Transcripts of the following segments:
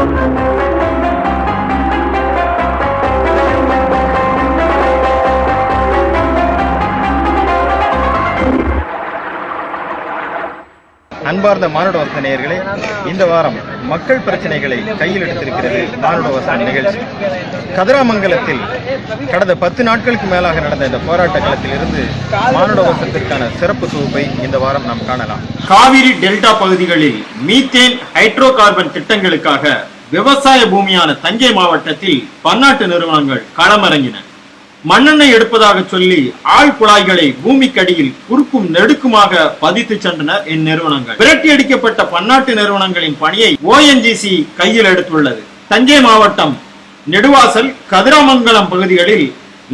Thank you. அன்பார்ந்த மானுட வசன நேயர்களே இந்த வாரம் மக்கள் பிரச்சனைகளை கையில் எடுத்திருக்கிறது மானுட வசன நிகழ்ச்சி. கதிராமங்கலத்தில் கடந்த பத்து நாட்களுக்கு மேலாக நடந்த இந்த போராட்ட காலத்தில் இருந்து மானுட வசத்திற்கான சிறப்பு தொகுப்பை இந்த வாரம் நாம் காணலாம். காவிரி டெல்டா பகுதிகளில் மீத்தேன் ஹைட்ரோ கார்பன் திட்டங்களுக்காக விவசாய பூமியான தஞ்சை மாவட்டத்தில் பன்னாட்டு நிறுவனங்கள் களமிறங்கின. மண்ணெண்ணெய் எடுப்பதாக சொல்லி ஆழ் குழாய்களை பூமிக்கடியில் குறுக்கும் நெடுக்குமாக பதித்து சென்றனர் இந்நிறுவனங்கள். விரட்டி அடிக்கப்பட்ட பன்னாட்டு நிறுவனங்களின் பணியை ஓஎன்ஜிசி கையில் எடுத்துள்ளது. தஞ்சை மாவட்டம் நெடுவாசல் கதிராமங்கலம் பகுதிகளில்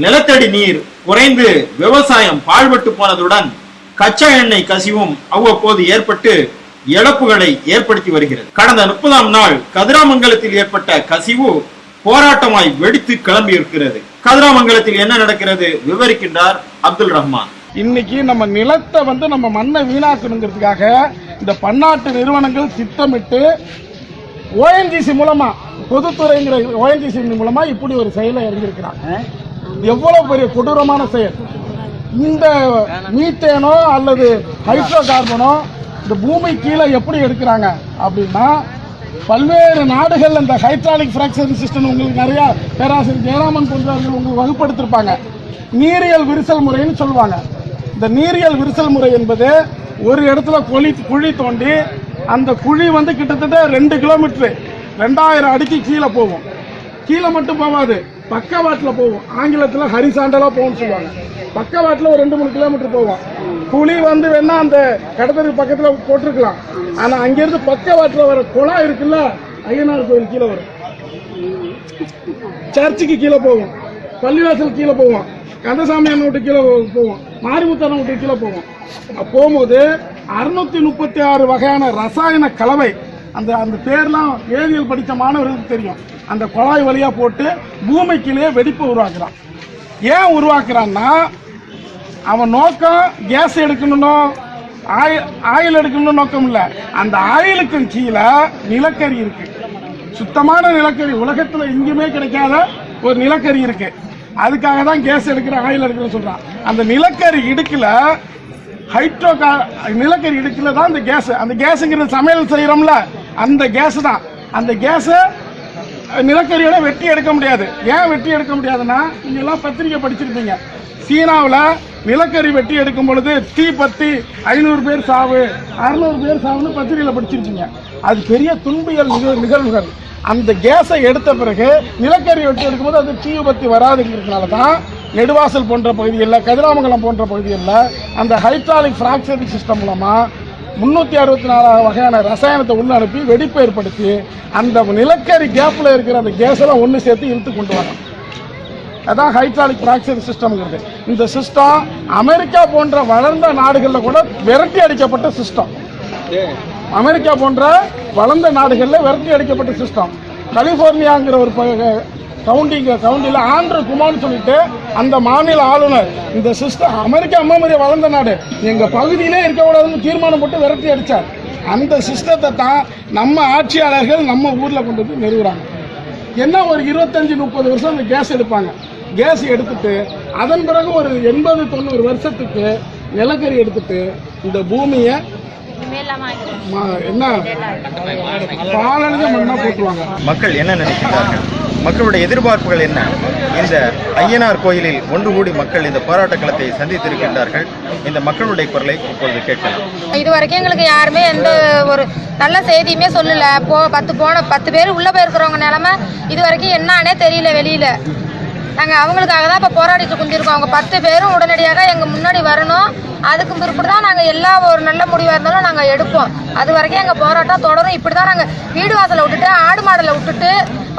நிலத்தடி நீர் குறைந்து விவசாயம் பாழ்பட்டு போனதுடன் கச்சா எண்ணெய் கசிவும் அவ்வப்போது ஏற்பட்டு இழப்புகளை ஏற்படுத்தி வருகிறது. கடந்த முப்பதாம் நாள் கதிராமங்கலத்தில் ஏற்பட்ட கசிவு போராட்டமாய் வெடித்து கிளம்பி இருக்கிறது கதிராமங்கலத்தில் என்ன நடக்கிறது? விவரிக்கின்றார் அப்துல் ரஹ்மான். இன்னைக்கு நம்ம நிலத்தை வந்து நம்ம மண்ணை வீணாக்கணுங்கிறதுக்காக இந்த பன்னாட்டு நிறுவனங்கள் திட்டமிட்டு ஓஎன்ஜிசி மூலமா பொதுத்துறைங்கிற ஓஎன்ஜிசி மூலமா இப்படி ஒரு செயலை இறங்கியிருக்கிறாங்க எவ்வளவு பெரிய கொடூரமான செயல். இந்த மீத்தேனோ அல்லது ஹைட்ரோ கார்பனோ இந்த பூமி கீழே எப்படி எடுக்கிறாங்க அப்படின்னா பல்வேறு நாடுகள் அந்த ஹைட்ராலிக் ஃபிராக்சரிங் சிஸ்டம் உங்களுக்கு நிறைய பேராசிரியர் ஜெயராமன் போன்றவர்கள் உங்களுக்கு வகுப்படுத்திருப்பாங்க. நீரியல் விரிசல் முறைன்னு சொல்லுவாங்க. இந்த நீரியல் விரிசல் முறை என்பது ஒரு இடத்துல குழி குழி தோண்டி அந்த குழி வந்து கிட்டத்தட்ட ரெண்டு கிலோமீட்டர் ரெண்டாயிரம் அடிக்கு கீழே போகும். கீழே மட்டும் போகாது. பக்கவாட்டில் போகும் ஆங்கிலத்தில் ஹரிசாண்டலாக போகும்னு சொல்லுவாங்க. பக்கவாட்டில் ஒரு ரெண்டு மூணு கிலோமீட்டர் போவோம். குழி வந்து வேணா அந்த கடத்தருக்கு பக்கத்தில் போட்டிருக்கலாம். ஆனால் அங்கேருந்து பக்கவாட்டில் வர குளம் இருக்குல்ல ஐயனார் கோயில் கீழே வரும். சர்ச்சுக்கு கீழே போவோம். பள்ளிவாசல் கீழே போவோம். கந்தசாமி அண்ணன் விட்டு கீழே போவோம். மாரிமுத்தண்ணன் விட்டு கீழே போவோம். போகும்போது அறுநூத்தி முப்பத்தி ஆறு வகையான ரசாயன கலவை அந்த அந்த பேர்லாம் ஏரியல் படித்த மாணவர்களுக்கு தெரியும். அந்த குழாய் வழியாக போட்டு பூமிக்குள்ளேயே வெடிப்பை உருவாக்குறான். ஏன் உருவாக்குறான்னா அவன் நோக்கம் கேஸ் எடுக்கணும்னோ ஆயில் ஆயில் எடுக்கணும்னு நோக்கம் இல்லை. அந்த ஆயிலுக்கும் கீழே நிலக்கரி இருக்கு. சுத்தமான நிலக்கரி உலகத்தில் எங்கேயுமே கிடைக்காத ஒரு நிலக்கரி இருக்கு. அதுக்காக தான் கேஸ் எடுக்கிற ஆயில் எடுக்கிறேன்னு சொல்கிறான் அந்த நிலக்கரி இடுக்கில் ஹைட்ரோ நிலக்கரி இடுக்கில் தான் அந்த கேஸ். அந்த கேஸுங்கிறது சமையல் செய்கிறோம்ல அந்த கேஸ் தான். அந்த கேஸை நிலக்கரியோட வெட்டி எடுக்க முடியாது. ஏன் வெட்டி எடுக்க முடியாதுன்னா நீங்கள் எல்லாம் பத்திரிக்கை படிச்சிருப்பீங்க. சீனாவில் நிலக்கரி வெட்டி எடுக்கும் பொழுது தீ பத்தி ஐநூறு பேர் சாவு அறுநூறு பேர் சாவுன்னு பத்திரிகையில் படிச்சிருப்பீங்க. அது பெரிய துன்பியல் நிகழ் நிகழ்வுகள். அந்த கேஸை எடுத்த பிறகு நிலக்கரி வெட்டி எடுக்கும்போது அது தீ விபத்து வராதுங்கிறதுனால தான் நெடுவாசல் போன்ற பகுதிகளில் கதிராமங்கலம் போன்ற பகுதிகளில் அந்த ஹைட்ராலிக் ஃப்ராக்சரிங் சிஸ்டம் மூலமாக முன்னூற்றி அறுபத்தி நாலு வகையான ரசாயனத்தை உள்ள அனுப்பி வெடிப்பு ஏற்படுத்தி அந்த நிலக்கரி கேப்பில் இருக்கிற அந்த கேஸெல்லாம் ஒன்று சேர்த்து இழுத்து கொண்டு வரோம் அதான் ஹைட்ராலிக் ஃப்ராக்சர் சிஸ்டம்ங்கிறது இந்த சிஸ்டம் அமெரிக்கா போன்ற வளர்ந்த நாடுகளில் கூட விரட்டி அடிக்கப்பட்ட சிஸ்டம் அமெரிக்கா போன்ற வளர்ந்த நாடுகளில் விரட்டி அடிக்கப்பட்ட சிஸ்டம் கலிஃபோர்னியாங்கிற ஒரு கவுண்டிங்க கவுண்டியில் ஆந்திர குமார்னு சொல்லிட்டு அந்த மாநில ஆளுநர் இந்த சிஸ்டம் அமெரிக்கா அம்மா மாதிரி வளர்ந்த நாடு. எங்கள் பகுதியிலே இருக்கக்கூடாதுன்னு தீர்மானம் போட்டு விரட்டி அடித்தார் அந்த சிஸ்டத்தை தான் நம்ம ஆட்சியாளர்கள் நம்ம ஊரில் கொண்டு வந்து நிறுவுறாங்க. என்ன ஒரு இருபத்தஞ்சி முப்பது வருஷம் அந்த கேஸ் எடுப்பாங்க. கேஸ் எடுத்துட்டு அதன் பிறகு ஒரு எண்பது தொண்ணூறு வருஷத்துக்கு நிலக்கரி எடுத்துட்டு இந்த பூமியை என்ன? மண்ணா மக்கள் என்ன நினைக்கிறார்கள் மக்களுடைய எதிர்பார்ப்புகள் என்ன? இந்த ஐயனார் கோயிலில் ஒன்று கூடி மக்கள் இந்த போராட்ட களத்தை சந்தித்திருக்கின்றார்கள். இந்த மக்களுடைய குரலை இப்பொழுது கேட்கலாம். இது வரைக்கும் எங்களுக்கு யாருமே எந்த ஒரு நல்ல செய்தியுமே சொல்லல. போ பத்து போன பத்து பேர் உள்ள போயிருக்கிறவங்க நிலமை இது வரைக்கும் என்னானே தெரியல வெளியில. நாங்கள் அவங்களுக்காக தான் இப்போ போராடிட்டு குந்திருக்கோம் அவங்க பத்து பேரும் உடனடியாக எங்கள் முன்னாடி வரணும். அதுக்கு பிற்பாடு தான் நாங்கள் எல்லா ஒரு நல்ல முடிவாக இருந்தாலும் நாங்கள் எடுப்போம். அது வரைக்கும் எங்கள் போராட்டம் தொடரும். இப்படி தான் நாங்கள் வீடு வாசலை விட்டுட்டு ஆடு மாடலை விட்டுட்டு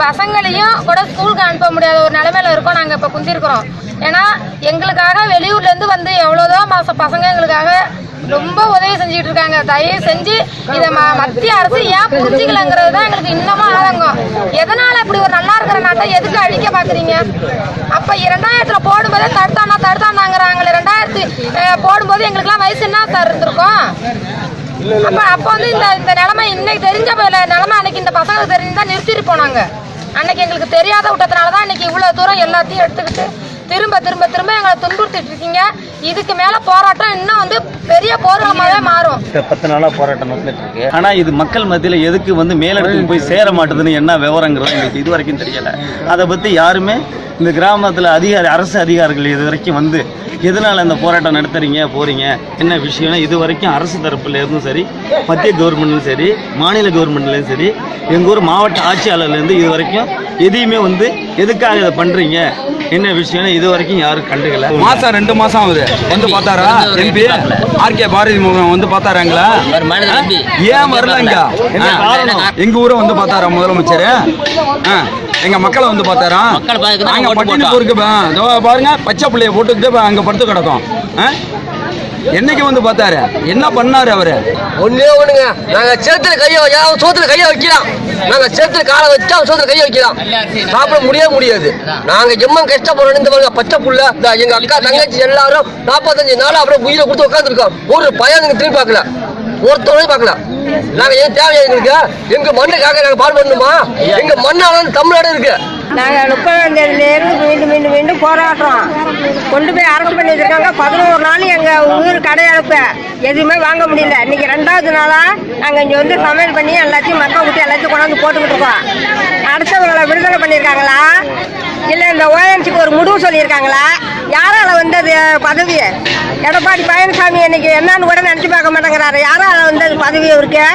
பசங்களையும் கூட ஸ்கூலுக்கு அனுப்ப முடியாத ஒரு நிலைமையில இருக்கோம் நாங்கள் இப்போ குந்திருக்கிறோம். ஏன்னா எங்களுக்காக வெளியூர்லேருந்து வந்து எவ்வளோதான் மாதம் பசங்க எங்களுக்காக ரொம்ப உதவி செஞ்சுட்டு இருக்காங்க தயவு செஞ்சு இதை ம- மத்திய அரசு ஏன் புரிஞ்சுக்கலங்கிறது தான் எங்களுக்கு இன்னமும் ஆதங்கம். எதனால இப்படி ஒரு நல்லா இருக்கிற நாட்டை எதுக்கு அழிக்க பாக்குறீங்க அப்ப இரண்டாயிரத்துல போடும்போதே தடுத்தானா தடுத்தானாங்கிறாங்களே. ரெண்டாயிரத்து போடும்போது எங்களுக்குலாம் வயசு என்ன சார் இருந்திருக்கும்? அப்ப அப்போ வந்து இந்த இந்த நிலைமை இன்னைக்கு தெரிஞ்ச போல நிலைமை அன்னைக்கு இந்த பசங்களுக்கு தான் நிறுத்திட்டு போனாங்க. அன்னைக்கு எங்களுக்கு தெரியாத விட்டதுனால தான் இன்னைக்கு இவ்வளவு தூரம் எல்லாத்தையும் எடுத்துக்கிட்டு திரும்ப திரும்ப திரும்ப எங்களை துன்புறுத்திட்டு இருக்கீங்க. இதுக்கு மேல போராட்டம் இன்னும் வந்து பெரிய போராட்டமாவே மாறும். பத்து நாளா போராட்டம் நடந்துட்டு இருக்கு. ஆனா இது மக்கள் மத்தியில எதுக்கு வந்து மேலிடத்துக்கு போய் சேர மாட்டேதுன்னு என்ன விவரங்கிறது எங்களுக்கு இது வரைக்கும் தெரியல. அதை பத்தி யாருமே இந்த கிராமத்துல அதிகாரி அரசு அதிகாரிகள் இது வரைக்கும் வந்து எதனால இந்த போராட்டம் நடத்துறீங்க போறீங்க என்ன விஷயம்னா இது வரைக்கும் அரசு தரப்புல இருந்தும் சரி மத்திய கவர்மெண்ட்லையும் சரி மாநில கவர்மெண்ட்லையும் சரி எங்கள் ஊர் மாவட்ட ஆட்சியாளர்லேருந்து இது வரைக்கும் எதையுமே வந்து எதுக்காக இதை பண்றீங்க? என்ன விஷயம்னு இது வரைக்கும் யாரும் கண்டுக்கல. மாசம் ரெண்டு மாசம் ஆகுது. வந்து பார்த்தாரா? எம்பி ஆர்கே பாரதி முகம் வந்து பார்த்தாரா எங்களை ஏன் வரலங்க? எங்க ஊரை வந்து பார்த்தாரா முதலமைச்சர்? ஆ, எங்க மக்களை வந்து பார்த்தாரா? நாங்க பட்டினி பொறுக்கு பாருங்க பச்சை பிள்ளைய போட்டுக்கிட்டு அங்க படுத்து கிடக்கும். ஆ? என்னைக்கு வந்து பார்த்தாரு? என்ன பண்ணாரு அவரு? ஒண்ணே ஒண்ணுங்க. நாங்க சேத்துல கைய வைக்கலாம் சோத்துல கைய வைக்கலாம் நாங்க சேத்துல காலை வச்சா சோத்துல கைய வைக்கலாம் சாப்பிட முடியவே முடியாது. நாங்க எம்மன் கஷ்டப்படுறோம் இந்த பாருங்க பச்சை புள்ள. எங்க அக்கா தங்கச்சி எல்லாரும் நாற்பத்தஞ்சு நாள் அப்புறம் உயிரை கொடுத்து உட்காந்துருக்கோம் ஒரு பையன் நீங்க திரும்பி பார்க்கல. ஒருத்தவரையும் பார்க்கல நாங்க ஏன் தேவையா எங்களுக்கு? எங்க மண்ணுக்காக நாங்க பாடுபடணுமா? எங்க மண்ணாலும் தமிழ்நாடு இருக்கு. நாங்கள் முப்பதாம் தேதியிலேருந்து மீண்டும் மீண்டும் மீண்டும் போராடுறோம். கொண்டு போய் அரெஸ்ட் பண்ணி வச்சிருக்காங்க. பதினோரு நாள் எங்கள் ஊர் கடையெடுப்பு எதுவுமே வாங்க முடியல. இன்னைக்கு ரெண்டாவது நாளாக நாங்கள் இங்கே வந்து சமையல் பண்ணி எல்லாத்தையும் மக்கள் விட்டு எல்லாத்தையும் கொண்டாந்து போட்டுக்கிட்டு இருக்கோம். அடுத்தவங்களை விடுதலை பண்ணியிருக்காங்களா? இல்லை இந்த ஓஎம்சிக்கு ஒரு முடிவு சொல்லியிருக்காங்களா? யாரால வந்தது பதவி எடப்பாடி பழனிசாமி இன்னைக்கு என்னன்னு கூட நினச்சி பார்க்க மாட்டேங்கிறாரு. யாரால வந்தது பதவி இருக்கு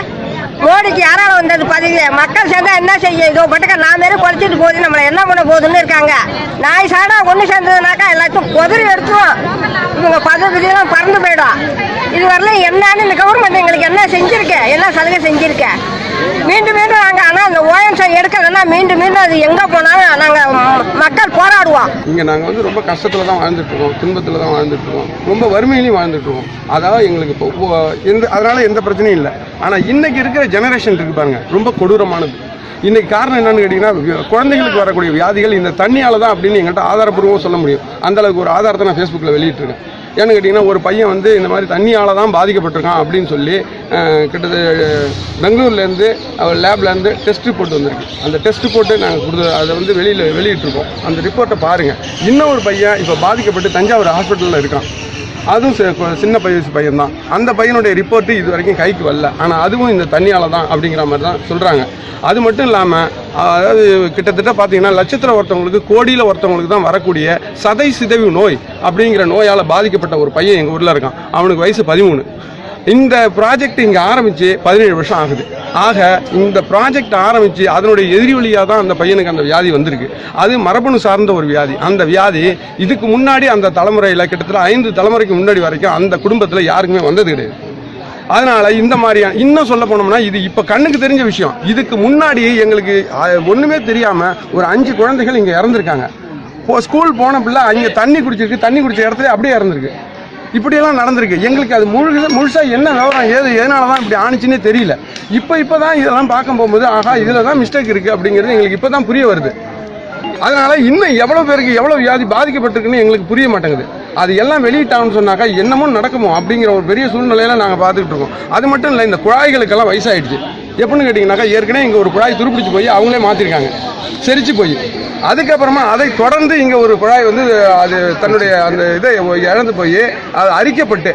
மோடிக்கு யாரால வந்தது பதவி மக்கள் சேர்ந்தா என்ன செய்ய இதோ பட்டுக்க நான் மாரி குறைச்சிட்டு போகுது. நம்மளை என்ன பண்ண போகுதுன்னு இருக்காங்க. நாய் சாடா ஒன்று சேர்ந்ததுனாக்கா எல்லாத்தையும் குதிரை எடுத்துரும். இவங்க பதவியெல்லாம் பறந்து போயிடும். இது வரல என்னன்னு இந்த கவர்மெண்ட் எங்களுக்கு என்ன செஞ்சிருக்க? என்ன சலுகை செஞ்சிருக்க? மீண்டும் மீண்டும் நாங்கள் ஆனால் அந்த ஓஎம்சை எடுக்கலைன்னா மீண்டும் மீண்டும் அது எங்கே போனாலும் நாங்கள் மக்கள் போராடுவோம். இங்கே நாங்கள் வந்து ரொம்ப கஷ்டத்தில் தான் வாழ்ந்துட்டுருக்கோம் துன்பத்தில் தான் வாழ்ந்துட்டுருக்கோம் ரொம்ப வறுமையிலையும் வாழ்ந்துட்டுருக்கோம் அதாவது எங்களுக்கு இப்போ எந்த அதனால் எந்த பிரச்சனையும் இல்லை. ஆனால் இன்றைக்கி இருக்கிற ஜெனரேஷன் இருக்கு பாருங்க ரொம்ப கொடூரமானது. இன்னைக்கு காரணம் என்னன்னு கேட்டிங்கன்னா குழந்தைகளுக்கு வரக்கூடிய வியாதிகள் இந்த தண்ணியால் தான் அப்படின்னு எங்கள்கிட்ட ஆதாரப்பூர்வமாக சொல்ல முடியும். அந்தளவுக்கு ஒரு ஆதாரத்தை நான் ஃபேஸ்புக்கில் வெளியிட்டிருக்கேன். ஏன்னு கேட்டிங்கன்னா ஒரு பையன் வந்து இந்த மாதிரி தண்ணியால் தான் பாதிக்கப்பட்டிருக்கான் அப்படின்னு சொல்லி கிட்டத்தட்ட பெங்களூர்லேருந்து அவர் லேப்லேருந்து டெஸ்ட் ரிப்போர்ட் வந்திருக்கு. அந்த டெஸ்ட் ரிப்போர்ட்டு நாங்கள் கொடுத்து அதை வந்து வெளியில் வெளியிட்டிருக்கோம். அந்த ரிப்போர்ட்டை பாருங்கள் இன்னொரு பையன் இப்போ பாதிக்கப்பட்டு தஞ்சாவூர் ஹாஸ்பிட்டலில் இருக்கான். அதுவும் சின்ன வயசு பையன் தான். அந்த பையனுடைய ரிப்போர்ட்டு இது வரைக்கும் கைக்கு வரல. ஆனால் அதுவும் இந்த தண்ணியால் தான் அப்படிங்கிற மாதிரி தான் சொல்கிறாங்க அது மட்டும் இல்லாமல் அதாவது கிட்டத்தட்ட பார்த்தீங்கன்னா லட்சத்தில் ஒருத்தவங்களுக்கு கோடியில் ஒருத்தவங்களுக்கு தான் வரக்கூடிய சதை சிதைவு நோய் அப்படிங்கிற நோயால் பாதிக்கப்பட்ட ஒரு பையன் எங்கள் ஊரில் இருக்கான். அவனுக்கு வயசு பதிமூணு. இந்த ப்ராஜெக்ட் இங்கே ஆரம்பித்து பதினேழு வருஷம் ஆகுது. ஆக இந்த ப்ராஜெக்ட் ஆரம்பித்து அதனுடைய எதிரி வழியாக தான் அந்த பையனுக்கு அந்த வியாதி வந்திருக்கு. அது மரபணு சார்ந்த ஒரு வியாதி. அந்த வியாதி இதுக்கு முன்னாடி அந்த தலைமுறையில் கிட்டத்தட்ட ஐந்து தலைமுறைக்கு முன்னாடி வரைக்கும் அந்த குடும்பத்தில் யாருக்குமே வந்தது கிடையாது. அதனால இந்த மாதிரியான இன்னும் சொல்ல போனோம்னா இது இப்போ கண்ணுக்கு தெரிஞ்ச விஷயம். இதுக்கு முன்னாடி எங்களுக்கு ஒன்றுமே தெரியாமல் ஒரு அஞ்சு குழந்தைகள் இங்கே இறந்துருக்காங்க. இப்போ ஸ்கூல் போன பிள்ளை அங்கே தண்ணி குடிச்சிருக்கு தண்ணி குடிச்ச இடத்துல அப்படியே இறந்துருக்கு. இப்படியெல்லாம் நடந்திருக்கு. எங்களுக்கு அது முழு முழுசாக என்ன விவரம் ஏது எதனால தான் இப்படி ஆணிச்சுன்னே தெரியல. இப்போ இப்போ தான் இதெல்லாம் பார்க்க போகும்போது ஆஹா இதில் தான் மிஸ்டேக் இருக்குது அப்படிங்கிறது எங்களுக்கு இப்போ தான் புரிய வருது. அதனால் இன்னும் எவ்வளோ பேருக்கு எவ்வளோ வியாதி பாதிக்கப்பட்டிருக்குன்னு எங்களுக்கு புரிய மாட்டேங்குது. அது எல்லாம் வெளியிட்டாங்கன்னு சொன்னாக்கா என்னமோ நடக்குமோ அப்படிங்கிற ஒரு பெரிய சூழ்நிலையில நாங்கள் பார்த்துக்கிட்டு இருக்கோம். அது மட்டும் இல்லை இந்த குழாய்களுக்கெல்லாம் வயசாயிடுச்சு. எப்படின்னு கேட்டிங்கனாக்கா ஏற்கனவே இங்கே ஒரு குழாய் துருப்பிடிச்சு போய் அவங்களே மாற்றிருக்காங்க செரிச்சு போய். அதுக்கப்புறமா அதை தொடர்ந்து இங்கே ஒரு குழாய் வந்து அது தன்னுடைய அந்த இதை இழந்து போய் அது அரிக்கப்பட்டு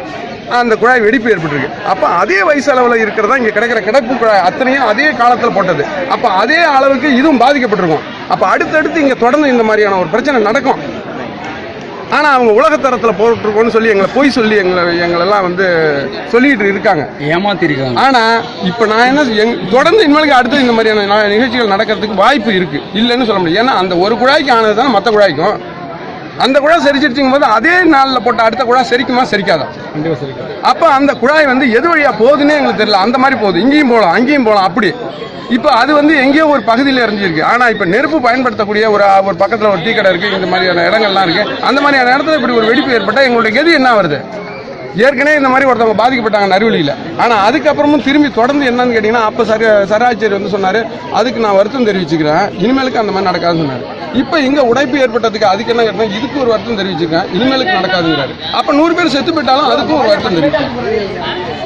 அந்த குழாய் வெடிப்பு ஏற்பட்டிருக்கு. அப்போ அதே வயசு அளவில் இருக்கிறதா இங்கே கிடைக்கிற கிடப்பு குழாய் அத்தனையும் அதே காலத்தில் போட்டது. அப்போ அதே அளவுக்கு இதுவும் பாதிக்கப்பட்டிருக்கும். அப்போ அடுத்தடுத்து இங்கே தொடர்ந்து இந்த மாதிரியான ஒரு பிரச்சனை நடக்கும். ஆனால் அவங்க உலகத்தரத்தில் போட்டிருக்கோன்னு சொல்லி எங்களை பொய் சொல்லி எங்களை எங்களெல்லாம் வந்து சொல்லிட்டு இருக்காங்க. ஏமாத்திருக்காங்க. ஆனால் இப்போ நான் என்ன எங் தொடர்ந்து இனிமேலுக்கு அடுத்து இந்த மாதிரியான நிகழ்ச்சிகள் நடக்கிறதுக்கு வாய்ப்பு இருக்குது இல்லைன்னு சொல்ல முடியும். ஏன்னா அந்த ஒரு குழாய்க்கு ஆனது தான் மற்ற குழாய்க்கும். அந்த குழாய் செரிச்சிருச்சுங்கும் போது அதே நாளில் போட்ட அடுத்த குழாய் செரிக்குமா செரிக்காதா? அப்போ அந்த குழாய் வந்து எது வழியாக போகுதுன்னே எங்களுக்கு தெரியல. அந்த மாதிரி போகுது. இங்கேயும் போகலாம் அங்கேயும் போகலாம் அப்படி. இப்போ அது வந்து எங்கேயோ ஒரு பகுதியில் இறஞ்சிருக்கு ஆனால் இப்போ நெருப்பு பயன்படுத்தக்கூடிய ஒரு ஒரு பக்கத்தில் ஒரு டீ கடை இருக்குது இந்த மாதிரியான இடங்கள்லாம் இருக்குது அந்த மாதிரியான இடத்துல இப்படி ஒரு வெடிப்பு ஏற்பட்டால் எங்களுடைய கதி என்ன வருது? ஏற்கனவே இந்த மாதிரி ஒருத்தவங்க பாதிக்கப்பட்டாங்க நறுவலியில் ஆனால் அதுக்கப்புறமும் திரும்பி தொடர்ந்து என்னன்னு கேட்டிங்கன்னா அப்போ சர சராச்சேரி வந்து சொன்னார். அதுக்கு நான் வருத்தம் தெரிவிச்சுக்கிறேன். இனிமேலுக்கு அந்த மாதிரி நடக்காதுன்னு சொன்னார். இப்போ இங்கே உடைப்பு ஏற்பட்டதுக்கு அதுக்கு என்ன கேட்டால் இதுக்கு ஒரு வருத்தம் தெரிவிச்சிருக்கேன் இனிமேலுக்கு நடக்காதுங்கிறாரு. அப்போ நூறு பேர் செத்து போயிட்டாலும் அதுக்கும் ஒரு வருத்தம் தெரிவிக்கும்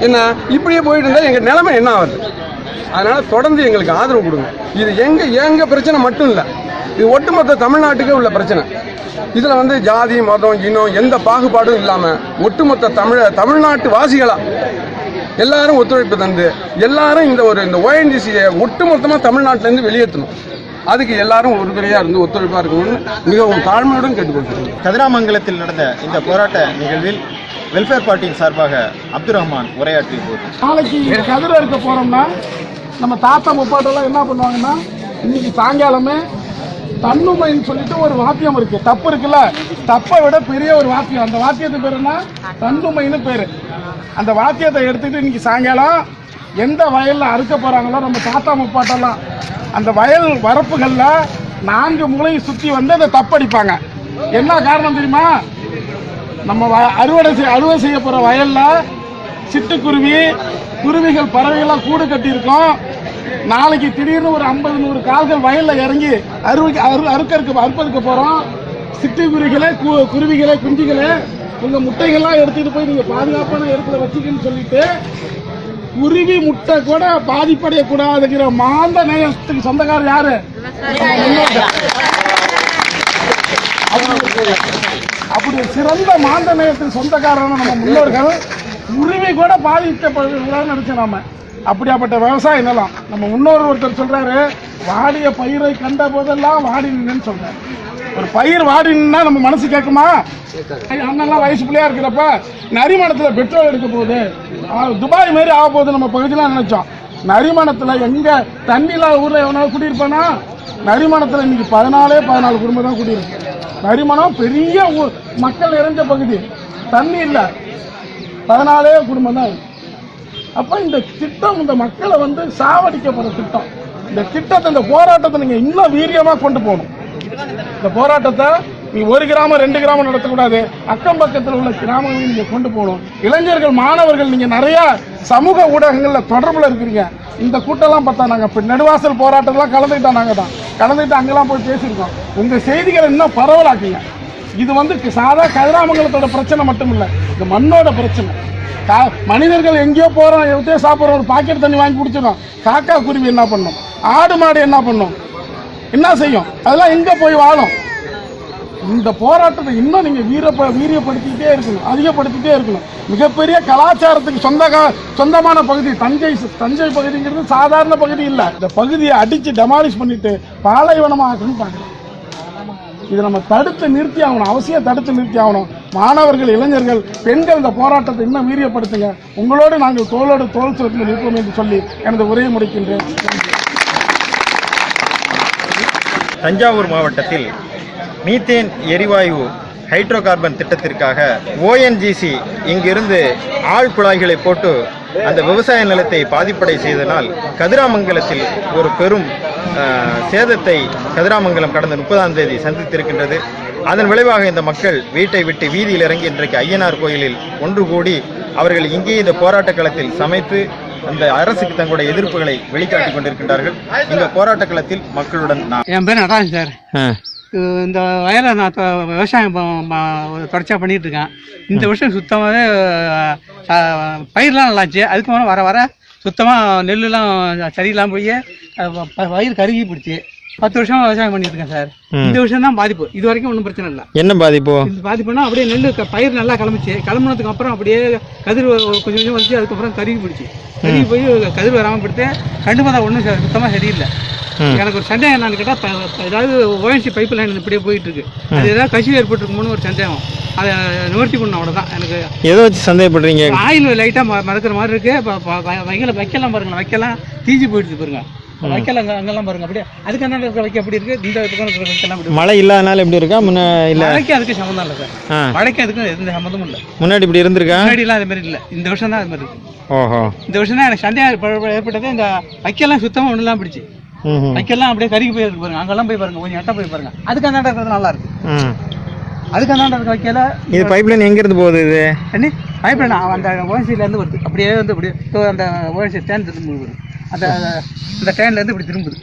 என்ன? இப்படியே போயிட்டு இருந்தால் எங்கள் நிலைமை என்ன ஆகுது? அதனால் தொடர்ந்து எங்களுக்கு ஆதரவு கொடுங்க. இது எங்கே எங்கள் பிரச்சனை மட்டும் இல்லை. இது ஒட்டுமொத்த தமிழ்நாட்டுக்கே உள்ள பிரச்சனை. இதில் வந்து ஜாதி மதம் இனம் எந்த பாகுபாடும் இல்லாமல் ஒட்டுமொத்த தமிழ தமிழ்நாட்டு வாசிகளாக எல்லாரும் ஒத்துழைப்பு தந்து எல்லாரும் இந்த ஒரு இந்த ஓஎன்ஜிசியை ஒட்டுமொத்தமாக தமிழ்நாட்டிலேருந்து வெளியேற்றணும். அதுக்கு எல்லாரும் உறுதுணையாக இருந்து ஒத்துழைப்பாக இருக்கணும்னு மிகவும் தாழ்மையுடன் கேட்டுக்கொள்கிறேன். கதிராமங்கலத்தில் நடந்த இந்த போராட்ட நிகழ்வில் வெல்ஃபேர் பார்ட்டியின் சார்பாக அப்துல் ரஹ்மான் உரையாற்றிய போது. நாளைக்கு கதிர இருக்க போறோம்னா நம்ம தாத்தா முப்பாட்டெல்லாம் என்ன பண்ணுவாங்கன்னா இன்னைக்கு சாயங்காலமே தன்னுமைன்னு சொல்லிட்டு ஒரு வாத்தியம் இருக்கு. தப்பு இருக்குல்ல? தப்பை விட பெரிய ஒரு வாத்தியம். அந்த வாத்தியத்து பேருன்னா தன்னுமைன்னு பேரு. அந்த வாத்தியத்தை எடுத்துட்டு இன்னைக்கு சாயங்காலம் எந்த வயல்ல அறுக்க போறாங்களோ நம்ம தாத்தா முப்பாட்டெல்லாம் அந்த வயல் வரப்புகள்ல நான்கு மூலையும் சுத்தி வந்து அதை தப்படிப்பாங்க. என்ன காரணம் தெரியுமா? நம்ம வ- அறுவடை செய்ய அறுவடை செய்ய போற வயல்ல சிட்டுக்குருவி குருவிகள் பறவைகள்லாம் கூடு கட்டியிருக்கோம். நாளைக்கு திடீர்னு ஒரு ஐம்பது நூறு கால்கள் வயல்ல இறங்கி அறுவை அறு அறுக்கறக்கு அறுப்பதுக்கு சிட்டு சிட்டுக்குருவிகளே கு- குருவிகளே குஞ்சுகளே உங்கள் முட்டைகள்லாம் எடுத்துகிட்டு போய் நீங்கள் பாதுகாப்பான இடத்துல வச்சுக்கன்னு சொல்லிட்டு குருவி முட்டை கூட பாதிப்படையக்கூடாதுங்கிற மாந்த நேயத்துக்கு சொந்தக்காரர் யாரு? அப்படி சிறந்த மாந்த நேயத்துக்கு சொந்தக்காரரான நம்ம முன்னோர்கள் உரிமை கூட பாதிக்கப்படுகிறான்னு நினைச்சோம் நாம. அப்படியாப்பட்ட விவசாய நிலம். நம்ம முன்னோர் ஒருத்தர் சொல்றாரு வாடிய பயிரை கண்ட போதெல்லாம் வாடி நின்னு சொல்றாரு. ஒரு பயிர் வாடி நின்னா நம்ம மனசு கேட்குமா? அண்ணன்லாம் வயசு பிள்ளையா இருக்கிறப்ப நரிமணத்துல பெட்ரோல் எடுக்க போகுது. துபாய் மாதிரி ஆக போகுது நம்ம பகுதியெல்லாம் நினைச்சோம். நரிமணத்துல எங்க தண்ணி இல்லாத ஊர்ல எவனாவது குடியிருப்பானா? நரிமணத்துல இன்னைக்கு பதினாலே பதினாலு குடும்பம் தான் குடியிருக்கு. நரிமணம் பெரிய மக்கள் நிறைஞ்ச பகுதி. தண்ணி இல்லை. பதினாலே குடும்பம் தான் இருக்கு. அப்ப இந்த திட்டம் இந்த மக்களை வந்து சாவடிக்கப்படுற திட்டம். இந்த திட்டத்தை இந்த போராட்டத்தை நீங்க இன்னும் வீரியமா கொண்டு போகணும். இந்த போராட்டத்தை நீ ஒரு கிராமம் ரெண்டு கிராமம் நடத்தக்கூடாது. அக்கம் பக்கத்தில் உள்ள கிராமங்களையும் நீங்க கொண்டு போகணும். இளைஞர்கள் மாணவர்கள் நீங்க நிறைய சமூக ஊடகங்களில் தொடர்புல இருக்கிறீங்க. இந்த கூட்டம்லாம் பார்த்தா நாங்க இப்போ நெடுவாசல் போராட்டம்லாம் கலந்துக்கிட்டோம் நாங்க தான். கலந்துக்கிட்டு அங்கெல்லாம் போய் பேசியிருக்கோம். உங்க செய்திகளை இன்னும் பரவலாக்குங்க. இது வந்து சாதா கதிராமங்கலத்தோட பிரச்சனை மட்டும் இல்லை இது மண்ணோட பிரச்சனை. கா- மனிதர்கள் எங்கேயோ போகிறோம் எவ்வளோ சாப்பிட்றோம் ஒரு பாக்கெட் தண்ணி வாங்கி குடிச்சிடும் காக்கா குருவி என்ன பண்ணும்? ஆடு மாடு என்ன பண்ணும்? என்ன செய்யும்? அதெல்லாம் எங்கே போய் வாழும்? இந்த போராட்டத்தை இன்னும் நீங்கள் வீரப்ப வீரியப்படுத்திக்கிட்டே இருக்கணும். அதிகப்படுத்திட்டே இருக்கணும். மிகப்பெரிய கலாச்சாரத்துக்கு சொந்த சொந்தமான பகுதி தஞ்சை தஞ்சை பகுதிங்கிறது சாதாரண பகுதி இல்லை. இந்த பகுதியை அடித்து டெமாலிஷ் பண்ணிட்டு பாலைவனமாக்கணும்னு பார்க்குறோம் இதை நம்ம தடுத்து நிறுத்தி ஆகணும். அவசியம் தடுத்து நிறுத்தி ஆகணும். மாணவர்கள் இளைஞர்கள் பெண்கள் இந்த போராட்டத்தை இன்னும் வீரியப்படுத்துங்க. உங்களோடு நாங்கள் தோளோடு தோல் சுரத்தில் நிற்போம் என்று சொல்லி எனது உரையை முடிக்கின்றேன். தஞ்சாவூர் மாவட்டத்தில் மீத்தேன் எரிவாயு ஹைட்ரோ கார்பன் திட்டத்திற்காக ஓஎன்ஜிசி இங்கிருந்து ஆழ் குழாய்களை போட்டு அந்த விவசாய நிலத்தை பாதிப்படை செய்தனால் கதிராமங்கலத்தில் ஒரு பெரும் சேதத்தை கதிராமங்கலம் கடந்த முப்பதாம் தேதி சந்தித்திருக்கின்றது. அதன் விளைவாக இந்த மக்கள் வீட்டை விட்டு வீதியில் இறங்கி இன்றைக்கு ஐயனார் கோயிலில் ஒன்று கூடி அவர்கள் இங்கே இந்த போராட்ட களத்தில் சமைத்து அந்த அரசுக்கு தங்களுடைய எதிர்ப்புகளை வெளிக்காட்டிக் கொண்டிருக்கின்றார்கள். இந்த போராட்ட களத்தில் மக்களுடன் நான் என் பேர் நடராஜன் சார். இந்த வயலை நான் விவசாயம் தொடர்ச்சியாக பண்ணிட்டு இருக்கேன் இந்த வருஷம் சுத்தமாகவே பயிரெலாம் நல்லாச்சு. அதுக்கு மேலே வர வர சுத்தமாக நெல்லுலாம் சரியில்லாம போய் பயிர் கருகி பிடிச்சி பத்து வருஷமா விவசாயம் பண்ணிட்டு இருக்கேன் சார் இந்த வருஷம் தான் பாதிப்பு. இது வரைக்கும் ஒன்றும் பிரச்சனை இல்லை. என்ன பாதிப்போ? இந்த பாதிப்புனா அப்படியே நெல் பயிர் நல்லா கிளம்பிச்சு. கிளம்புனதுக்கு அப்புறம் அப்படியே கதிர் கொஞ்சம் கொஞ்சம் வந்துச்சு அதுக்கப்புறம் கருகி பிடிச்சி கருகி போய் கதிர் வராமல் படுத்து கண்டு பார்த்தா ஒன்றும் சுத்தமாக சரியில்லை. எனக்கு ஒரு சந்தேகம் என்னன்னு கேட்டால் ஏதாவது ஓஎன்சி பைப் லைன் இப்படியே போயிட்டு இருக்கு அது ஏதாவது கசிவு ஏற்பட்டிருக்குமோன்னு ஒரு சந்தேகம். அதை நிவர்த்தி பண்ணணும் அவ்வளோதான் எனக்கு. எதை வச்சு சந்தேகப்படுறீங்க? ஆயில் லைட்டாக மறக்கிற மாதிரி இருக்கு. வைக்கல வைக்கலாம் பாருங்க வைக்கலாம். தீஞ்சு போயிடுது பாருங்க. வைக்கல அங்க அங்கெல்லாம் பாருங்க அப்படியே. அதுக்கு என்ன வைக்க அப்படி இருக்கு? இந்த பக்கம் வைக்கலாம் மழை இல்லாதனால எப்படி இருக்கா? முன்ன இல்ல. மழைக்கு அதுக்கு சம்மந்தம் இல்லை சார். மழைக்கு அதுக்கு எந்த சம்மந்தமும் இல்லை. முன்னாடி இப்படி இருந்திருக்கா? முன்னாடிலாம் அது மாதிரி இல்லை. இந்த வருஷம் தான் அது மாதிரி இருக்கு. ஓஹோ. இந்த வருஷம் தான் எனக்கு சந்தேகம் ஏற்ப- ஏற்பட்டது. இந்த வைக்கெல்லாம் சுத்தமாக ஒன்றுலாம் பிடிச்சி. வைக்கெல்லாம் அப்படியே கருகி போய் பாருங்க. அங்கெல்லாம் போய் பாருங்க. கொஞ்சம் எட்ட போய் பாருங்க. அதுக்கு அந்த இருக்கிறது நல்லா இருக்கு. அதுக்கு அந்த இருக்க வைக்கல இது பைப்லைன் எங்க இருந்து போகுது இது? என்ன? பயப்பட அந்த ஓஎன்சில இருந்து வருது. அப்படியே வந்து அப்படியே அந்த ஓஎன்சி டேன் திரும்பி வருது அந்த அந்த டேன்ல இருந்து இப்படி திரும்புது.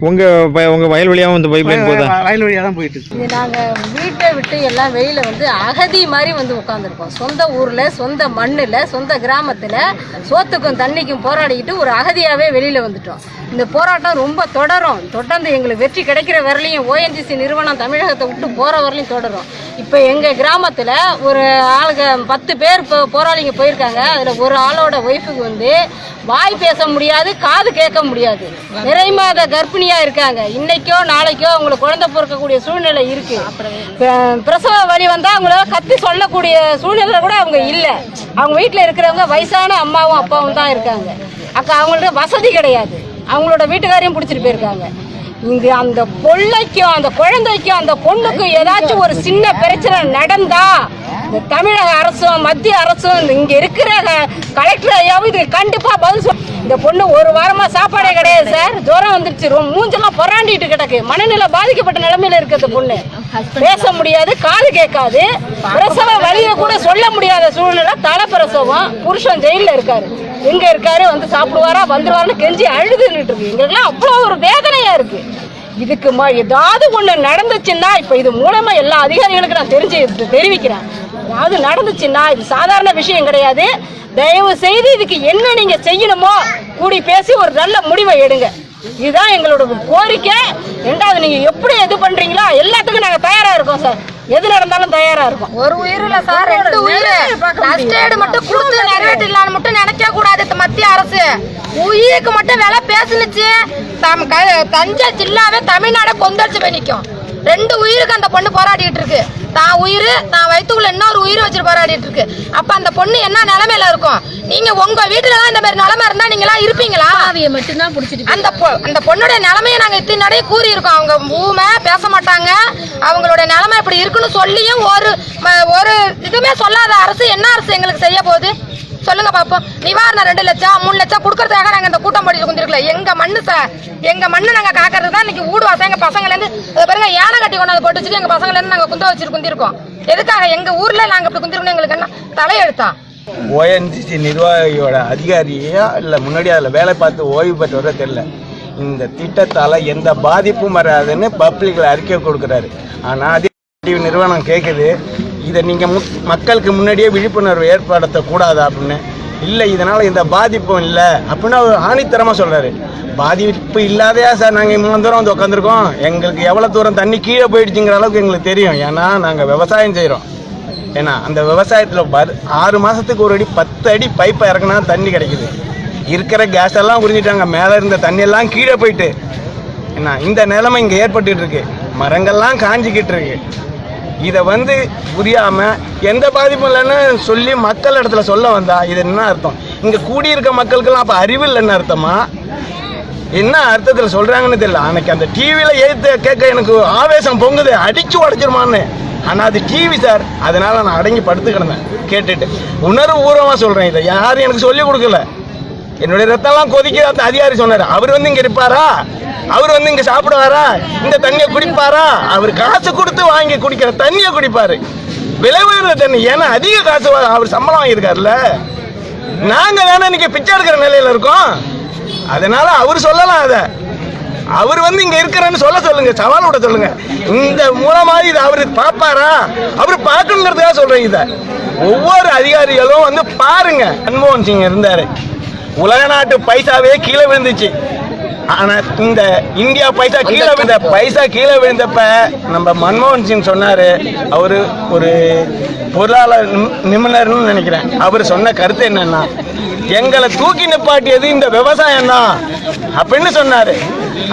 உங்க வய- உங்க வயல் வழியாவும் இந்த பைப் லைன் போதா? வயல் வழியாக தான் போயிட்டு இருக்கு. நாங்கள் வீட்டை விட்டு எல்லாம் வெளியில் வந்து அகதி மாதிரி வந்து உட்காந்துருக்கோம் சொந்த ஊரில் சொந்த மண்ணில் சொந்த கிராமத்தில் சோத்துக்கும் தண்ணிக்கும் போராடிக்கிட்டு ஒரு அகதியாகவே வெளியில் வந்துட்டோம். இந்த போராட்டம் ரொம்ப தொடரும். தொடர்ந்து எங்களுக்கு வெற்றி கிடைக்கிற வரலையும் ஓஎன்ஜிசி நிறுவனம் தமிழகத்தை விட்டு போகிற வரலையும் தொடரும். இப்போ எங்கள் கிராமத்தில் ஒரு ஆளுங்க பத்து பேர் இப்போ போராளிங்க போயிருக்காங்க. அதில் ஒரு ஆளோட ஒய்ஃபுக்கு வந்து வாய் பேச முடியாது காது கேட்க முடியாது. நிறை மாத கர்ப்பிணியா இருக்காங்க. இன்னைக்கோ நாளைக்கோ அவங்களுக்கு குழந்தை பிறக்கக்கூடிய சூழ்நிலை இருக்கு. பிரசவ வலி வந்தா அவங்கள கத்தி சொல்லக்கூடிய சூழ்நிலை கூட அவங்க இல்ல. அவங்க வீட்டுல இருக்கிறவங்க வயசான அம்மாவும் அப்பாவும் தான் இருக்காங்க. அக்கா அவங்கள்ட்ட வசதி கிடையாது. அவங்களோட வீட்டுக்காரையும் பிடிச்சிட்டு போயிருக்காங்க. இங்க அந்த பொள்ளைக்கும் அந்த குழந்தைக்கும் அந்த பொண்ணுக்கும் ஏதாச்சும் ஒரு சின்ன பிரச்சனை நடந்தா இந்த தமிழக அரசும் மத்திய அரசும் இங்க இருக்கிற கலெக்டர் ஐயாவும் இது கண்டிப்பா பதில் இந்த பொண்ணு ஒரு வாரமா சாப்பாடே கிடையாது சார். ஜுரம் வந்துருச்சு. ரொம்ப மூஞ்செல்லாம் பொறாண்டிட்டு கிடக்கு. மனநிலை பாதிக்கப்பட்ட நிலைமையில இருக்கு அந்த பொண்ணு. பேச முடியாது காது கேட்காது. பிரசவ வலியை கூட சொல்ல முடியாத சூழ்நிலை. தலை பிரசவம். புருஷன் ஜெயில இருக்காரு. எங்க இருக்காரு? வந்து சாப்பிடுவாரா? வந்துருவாருன்னு கெஞ்சி அழுதுன்னுட்டு இருக்கு. எங்களுக்குலாம் அவ்வளோ ஒரு வேதனையா இருக்கு. இதுக்கு ஏதாவது ஒண்ணு நடந்துச்சுன்னா இப்ப இது மூலமா எல்லா அதிகாரிகளுக்கும் நான் தெரிஞ்சு தெரிவிக்கிறேன். ஏதாவது நடந்துச்சுன்னா இது சாதாரண விஷயம் கிடையாது. தயவு செய்து இதுக்கு என்ன நீங்க செய்யணுமோ கூடி பேசி ஒரு நல்ல முடிவை எடுங்க. இதுதான் எங்களோட கோரிக்கை. ரெண்டாவது நீங்க எப்படி இது பண்றீங்களோ எல்லாத்துக்கும் நாங்க தயாரா இருக்கோம் சார். எது நடந்தாலும் தயாரா இருக்கோம். ஒரு உயிர் இல்ல சார் ரெண்டு உயிர் நஷ்டேடு மட்டும் கொடுத்து நிறைவேற்றலாம்னு மட்டும் நினைக்க கூடாது மத்திய அரசு. உயிருக்கு மட்டும் விலை பேசுனுச்சு. தஞ்சை ஜில்லாவே தமிழ்நாடை கொந்தளிச்சு போய் நிக்கும். ரெண்டு உயிருக்கு அந்த பொண்ணு போராடிட்டு இருக்கு. தான் உயிர் தான் வயிற்றுக்குள்ள இன்னொரு உயிர் வச்சுட்டு போராடிட்டு இருக்கு. அப்ப அந்த பொண்ணு என்ன நிலைமையில இருக்கும்? நீங்க உங்க வீட்டுல தான் இந்த மாதிரி நிலைமை இருந்தா நீங்க எல்லாம் இருப்பீங்களா? அவைய மட்டும்தான் பிடிச்சிட்டு அந்த அந்த பொண்ணுடைய நிலைமையை நாங்க இத்தனை நடைய கூறி இருக்கோம் அவங்க ஊமை பேச மாட்டாங்க. அவங்களோட நிலைமை இப்படி இருக்குன்னு சொல்லியும் ஒரு ஒரு இதுவுமே சொல்லாத அரசு என்ன அரசு எங்களுக்கு செய்ய போகுது? சொல்லுங்க பாப்போம். நிவாரணம் ரெண்டு லட்சம் மூணு லட்சம் கொடுக்கறதுக்காக நாங்க இந்த கூட்டம் போட்டு குந்திருக்கல எங்க மண்ணு சார் எங்க மண்ணு நாங்க காக்கிறது தான் இன்னைக்கு ஊடு வாசம் எங்க பசங்கள இருந்து பாருங்க யானை கட்டி கொண்டாந்து போட்டு வச்சுட்டு எங்க பசங்கள இருந்து நாங்க குந்த வச்சிட்டு குந்திருக்கோம். எதுக்காக எங்க ஊர்ல நாங்க இப்படி குந்திருக்கணும் எங்களுக்கு என்ன? தலையெழுத்தா? ஓஎன்ஜிசி நிர்வாகியோட அதிகாரியா இல்லை முன்னாடி அதில் வேலை பார்த்து ஓய்வு பெற்றவரோ தெரியல. இந்த திட்டத்தால் எந்த பாதிப்பும் வராதுன்னு பப்ளிக்கில் அறிக்கை கொடுக்குறாரு. ஆனால் அதே நிறுவனம் கேட்குது இதை நீங்கள் மு மக்களுக்கு முன்னாடியே விழிப்புணர்வு ஏற்படுத்தக்கூடாது அப்படின்னு. இல்லை இதனால் இந்த பாதிப்பும் இல்லை அப்படின்னு அவர் ஆணித்தரமாக சொல்கிறாரு பாதிப்பு இல்லாதையா சார்? நாங்கள் இவ்வளோ தூரம் வந்து உட்காந்துருக்கோம் எங்களுக்கு எவ்வளோ தூரம் தண்ணி கீழே போயிடுச்சுங்கிற அளவுக்கு எங்களுக்கு தெரியும். ஏன்னா நாங்கள் விவசாயம் செய்கிறோம் ஏன்னா அந்த விவசாயத்தில் பர் ஆறு மாதத்துக்கு ஒரு அடி பத்து அடி பைப்பை இறக்குனா தண்ணி கிடைக்குது. இருக்கிற கேஸ் எல்லாம் உறிஞ்சிட்டாங்க மேலே இருந்த தண்ணியெல்லாம் கீழே போயிட்டு. என்ன இந்த நிலைமை இங்கே ஏற்பட்டுருக்கு மரங்கள்லாம் காஞ்சிக்கிட்டு இருக்கு. இதை வந்து புரியாமல் எந்த பாதிப்பும் இல்லைன்னு சொல்லி மக்கள் இடத்துல சொல்ல வந்தா இது என்ன அர்த்தம்? இங்கே கூடியிருக்க மக்களுக்கெல்லாம் அப்போ அறிவு இல்லைன்னு அர்த்தமா? என்ன அர்த்தத்தில் சொல்கிறாங்கன்னு தெரியல. அன்னைக்கு அந்த டிவியில் ஏற்று கேட்க எனக்கு ஆவேசம் பொங்குது. அடித்து உடைச்சிருமான்னு. ஆனால் அது டிவி சார் அதனால் நான் அடங்கி படுத்து கிடந்தேன். கேட்டுட்டு. உணர்வு பூர்வமா சொல்கிறேன் இதை. யாரும் எனக்கு சொல்லி கொடுக்கல. என்னுடைய ரத்தம்லாம் கொதிக்க அந்த அதிகாரி சொன்னார். அவர் வந்து இங்க இருப்பாரா? அவர் வந்து இங்க சாப்பிடுவாரா? இந்த தண்ணியை குடிப்பாரா? அவர் காசு கொடுத்து வாங்கி குடிக்கிற தண்ணியை குடிப்பாரு. விலை உயர்ந்த தண்ணி. ஏன்னா அதிக காசு அவர் சம்பளம் வாங்கியிருக்காருல்ல. நாங்க தானே இன்னைக்கு பிச்சை எடுக்கிற நிலையில இருக்கோம். அதனால அவர் சொல்லலாம் அதை. அவர் வந்து இங்க இருக்கிறேன்னு சொல்ல சொல்லுங்க. சவால் விட சொல்லுங்க. இந்த மூலமா இது அவரு பாப்பாரா அவர் பார்க்கணுங்கிறதுக்காக சொல்றேன் இத. ஒவ்வொரு அதிகாரிகளும் வந்து பாருங்க. மன்மோகன் சிங் இருந்தாரு. உலக நாட்டு பைசாவே கீழே விழுந்துச்சு. ஆனா இந்த இந்தியா பைசா கீழே விழுந்த பைசா கீழே விழுந்தப்ப நம்ம மன்மோகன் சிங் சொன்னாரு அவரு ஒரு பொருளாளர் நிபுணர்னு நினைக்கிறேன். அவர் சொன்ன கருத்து என்னன்னா எங்களை தூக்கி நிப்பாட்டியது இந்த விவசாயம் தான் அப்படின்னு சொன்னாரு.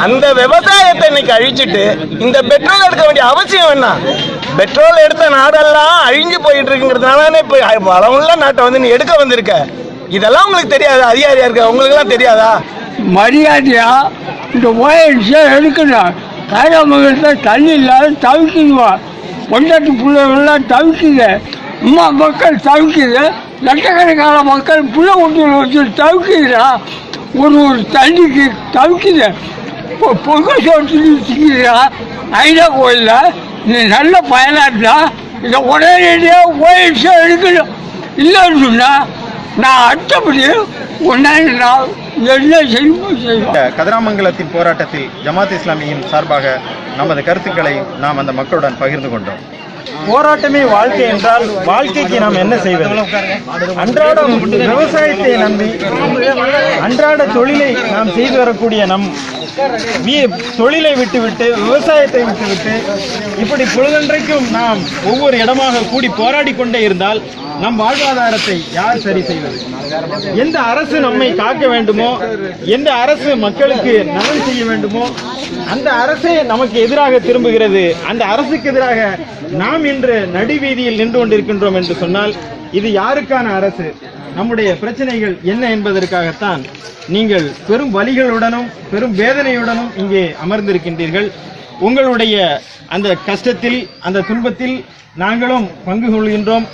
அந்த விவசாயத்தை இன்னைக்கு அழிச்சிட்டு இந்த பெட்ரோல் எடுக்க வேண்டிய அவசியம் என்ன? பெட்ரோல் எடுத்த நாடெல்லாம் அழிஞ்சு போயிட்டு இருக்குங்கிறதுனால இப்ப வளமுள்ள நாட்டை வந்து நீ எடுக்க வந்திருக்க? இதெல்லாம் உங்களுக்கு தெரியாதா? அதிகாரியா இருக்க உங்களுக்கு எல்லாம் தெரியாதா? மரியாதையா? இந்த ஓஎன்சியை எடுக்கணும். காயமங்கலத்தில் தண்ணி இல்லாத தவிக்குதுவான் பொண்டாட்டி பிள்ளைகள்லாம் தவிக்குது. அம்மா மக்கள் தவிக்குது. லட்சக்கணக்கான மக்கள் புள்ள குட்டிகள் வச்சு தவிக்குதுடா. ஒரு ஒரு தண்ணிக்கு தவிக்குது. இப்போ பொங்கல் சோற்றுக்குதுடா ஐநா கோயிலில். நீ நல்ல பயனாட்டா இதை உடனடியாக ஓஎன்சியை எடுக்கணும். இல்லைன்னு சொன்னால் நான் அடுத்தபடி உன்னை நான் என்ன செய்யுமோ செய்வோம் கதிராமங்கலத்தின் போராட்டத்தில் ஜமாத் இஸ்லாமியின் சார்பாக நமது கருத்துக்களை நாம் அந்த மக்களுடன் பகிர்ந்து கொண்டோம். போராட்டமே வாழ்க்கை என்றால் வாழ்க்கைக்கு நாம் என்ன செய்வது? அன்றாடம் விவசாயத்தை நம்பி அன்றாட தொழிலை நாம் செய்து வரக்கூடிய நம் தொழிலை விட்டுவிட்டு விவசாயத்தை விட்டுவிட்டு இப்படி பொழுதன்றைக்கும் நாம் ஒவ்வொரு இடமாக கூடி போராடி கொண்டே இருந்தால் நம் வாழ்வாதாரத்தை யார் சரி செய்வது? எந்த அரசு நம்மை காக்க வேண்டுமோ எந்த அரசு மக்களுக்கு நலன் செய்ய வேண்டுமோ அந்த அரசே நமக்கு எதிராக திரும்புகிறது. அந்த அரசுக்கு எதிராக நாம் இன்று நடுவீதியில் நின்று கொண்டிருக்கின்றோம் என்று சொன்னால் இது யாருக்கான அரசு? நம்முடைய பிரச்சனைகள் என்ன என்பதற்காகத்தான் நீங்கள் பெரும் வழிகளுடனும் பெரும் வேதனையுடனும் இங்கே அமர்ந்திருக்கின்றீர்கள். உங்களுடைய அந்த கஷ்டத்தில் அந்த துன்பத்தில் நாங்களும் பங்கு கொள்கின்றோம்.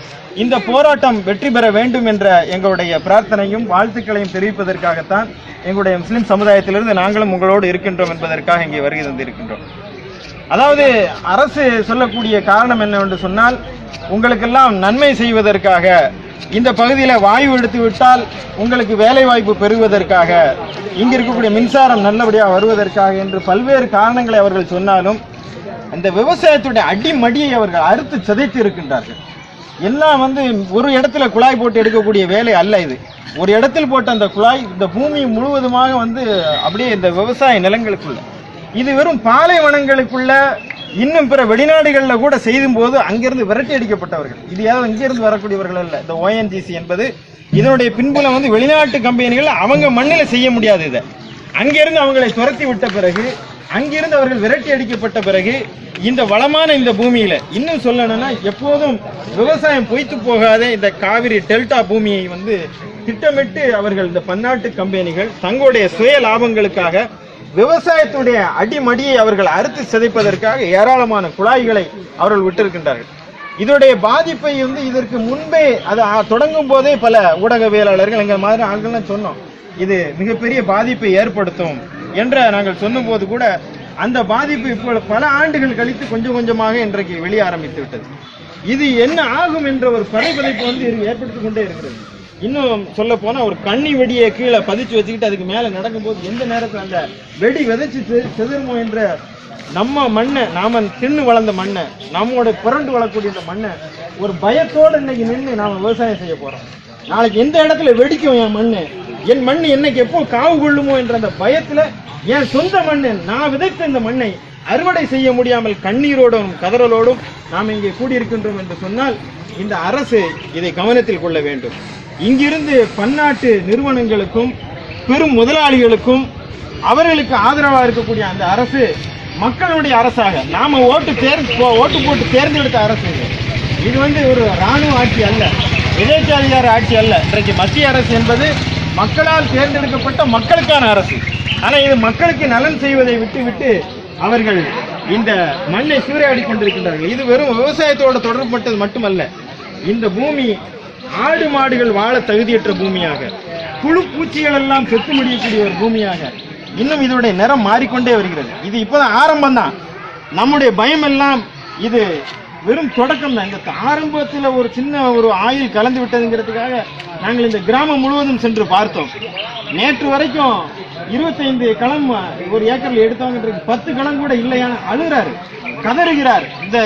இந்த போராட்டம் வெற்றி பெற வேண்டும் என்ற எங்களுடைய பிரார்த்தனையும் வாழ்த்துக்களையும் தெரிவிப்பதற்காகத்தான் எங்களுடைய முஸ்லிம் சமுதாயத்திலிருந்து நாங்களும் உங்களோடு இருக்கின்றோம் என்பதற்காக இங்கே வருகை தந்திருக்கின்றோம். அதாவது அரசு சொல்லக்கூடிய காரணம் என்னவென்று சொன்னால் உங்களுக்கெல்லாம் நன்மை செய்வதற்காக இந்த பகுதியில் வாயு எடுத்து விட்டால் உங்களுக்கு வேலை வாய்ப்பு பெறுவதற்காக இங்கே இருக்கக்கூடிய மின்சாரம் நல்லபடியாக வருவதற்காக என்று பல்வேறு காரணங்களை அவர்கள் சொன்னாலும் அந்த விவசாயத்துடைய அடிமடியை அவர்கள் அறுத்து சிதைத்து இருக்கின்றார்கள் எல்லாம் வந்து ஒரு இடத்துல குழாய் போட்டு எடுக்கக்கூடிய வேலை அல்ல இது. ஒரு இடத்தில் போட்ட அந்த குழாய் இந்த பூமி முழுவதுமாக வந்து அப்படியே இந்த விவசாய நிலங்களுக்குள்ள. இது வெறும் பாலைவனங்களுக்குள்ள இன்னும் பிற வெளிநாடுகளில் கூட செய்தும் போது அங்கிருந்து விரட்டி அடிக்கப்பட்டவர்கள். இது யாரும் இங்கிருந்து வரக்கூடியவர்கள் அல்ல. இந்த ஓஎன்ஜிசி என்பது இதனுடைய பின்புலம் வந்து வெளிநாட்டு கம்பெனிகள் அவங்க மண்ணில் செய்ய முடியாது இதை. அங்கிருந்து அவங்களை துரத்தி விட்ட பிறகு அங்கிருந்து அவர்கள் விரட்டி அடிக்கப்பட்ட பிறகு இந்த வளமான இந்த பூமியில இன்னும் சொல்லணும்னா எப்போதும் விவசாயம் பொய்த்து போகாத இந்த காவிரி டெல்டா பூமியை வந்து திட்டமிட்டு அவர்கள் இந்த பன்னாட்டு கம்பெனிகள் தங்களுடைய சுய லாபங்களுக்காக விவசாயத்துடைய அடிமடியை அவர்கள் அறுத்து சிதைப்பதற்காக ஏராளமான குழாய்களை அவர்கள் விட்டிருக்கின்றார்கள். இதனுடைய பாதிப்பை வந்து இதற்கு முன்பே அது தொடங்கும் போதே பல ஊடகவியலாளர்கள் எங்கள் மாதிரி ஆள்கள்லாம் சொன்னோம். இது மிகப்பெரிய பாதிப்பை ஏற்படுத்தும் என்ற நாங்கள் சொன்னபோது கூட அந்த பாதிப்பு இப்போ பல ஆண்டுகள் கழித்து கொஞ்சம் கொஞ்சமாக இன்றைக்கு வெளியே ஆரம்பித்து விட்டது. இது என்ன ஆகும் என்ற ஒரு படைப்பதைப்பு வந்து இது ஏற்படுத்திக் கொண்டே இருக்கிறது. இன்னும் சொல்ல போனா ஒரு கண்ணி வெடியை கீழே பதிச்சு வச்சுக்கிட்டு அதுக்கு மேல நடக்கும்போது எந்த நேரத்தில் அந்த வெடி விதைச்சு செ- செதறுமோ என்ற நம்ம மண்ணை நாம தின்னு வளர்ந்த மண்ணை நம்மோட புரண்டு வளரக்கூடிய இந்த மண்ணை ஒரு பயத்தோடு இன்னைக்கு நின்று நாம விவசாயம் செய்ய போறோம். நாளைக்கு எந்த இடத்துல வெடிக்கும் என் மண்ணு? என் மண் என்னைக்கு எப்போ காவு கொள்ளுமோ என்ற அந்த பயத்துல என் சொந்த மண் நான் விதைத்த இந்த மண்ணை அறுவடை செய்ய முடியாமல் கண்ணீரோடும் கதறலோடும் நாம் இங்கே கூடியிருக்கின்றோம் என்று சொன்னால் இந்த அரசு இதை கவனத்தில் கொள்ள வேண்டும். இங்கிருந்து பன்னாட்டு நிறுவனங்களுக்கும் பெரும் முதலாளிகளுக்கும் அவர்களுக்கு ஆதரவாக இருக்கக்கூடிய அந்த அரசு மக்களுடைய அரசாக நாம ஓட்டு தேர் போ- ஓட்டு போட்டு தேர்ந்தெடுத்த அரசு இது. வந்து ஒரு ராணுவ ஆட்சி அல்ல எதேச்சாதிகார ஆட்சி அல்ல. இன்றைக்கு மத்திய அரசு என்பது மக்களால் தேர்ந்தெடுக்கப்பட்ட மக்களுக்கான அரசு. ஆனால் இது மக்களுக்கு நலன் செய்வதை விட்டுவிட்டு அவர்கள் இந்த மண்ணை சூறையாடி கொண்டிருக்கின்றார்கள். இது வெறும் விவசாயத்தோட தொடர்புபட்டது மட்டுமல்ல இந்த பூமி ஆடு மாடுகள் வாழ தகுதியற்ற பூமியாக. புழு பூச்சிகள் எல்லாம் செத்து முடியக்கூடிய ஒரு பூமியாக. இன்னும் இதனுடைய நிறம் மாறிக்கொண்டே வருகிறது. இது இப்போதான் ஆரம்பம் தான் நம்முடைய பயம் எல்லாம் இது வெறும் தொடக்கம் தான் இந்த ஆரம்பத்தில் ஒரு சின்ன ஒரு ஆயில் கலந்து விட்டதுங்கிறதுக்காக நாங்கள் இந்த கிராமம் முழுவதும் சென்று பார்த்தோம். நேற்று வரைக்கும் இருபத்தைந்து களம் ஒரு ஏக்கரில் எடுத்தவங்க பத்து களம் கூட இல்லையான அழுகிறாரு. கதறுகிறார். இந்த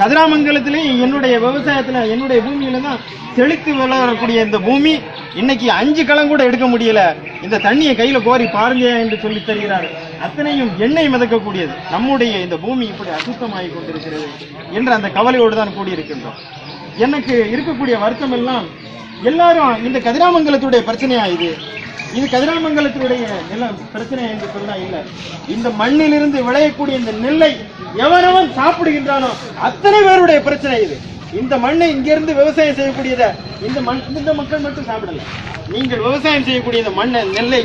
கதிராமங்கலத்திலே என்னுடைய விவசாயத்தில் என்னுடைய பூமியில தான் செழித்து விளையக்கூடிய இந்த பூமி இன்னைக்கு அஞ்சு களம் கூட எடுக்க முடியல. இந்த தண்ணியை கையில கோரி பாருங்க என்று சொல்லி தருகிறார். அத்தனையும் எண்ணெய் மிதக்கக்கூடியது. நம்முடைய இந்த பூமி இப்படி அசுத்தமாகி கொண்டிருக்கிறது என்ற அந்த கவலையோடு தான் கூடியிருக்கின்றோம். எனக்கு இருக்கக்கூடிய வருத்தம் எல்லாம் எல்லாரும் இந்த கதிராமங்கலத்துடைய பிரச்சனையா இது? இது கதிராமங்கலத்தினுடைய நில பிரச்சனை என்று சொன்னா இல்ல. இந்த மண்ணிலிருந்து விளையக்கூடிய இந்த நெல்லை எவனவன் சாப்பிடுகின்றானோ அத்தனை பேருடைய பிரச்சனை இது. இந்த மண்ணை இங்கிருந்து விவசாயம் செய்யக்கூடியத இந்த மண் இந்த மக்கள் மட்டும் சாப்பிடல. நீங்கள் விவசாயம் செய்யக்கூடிய இந்த மண்ணை நெல்லை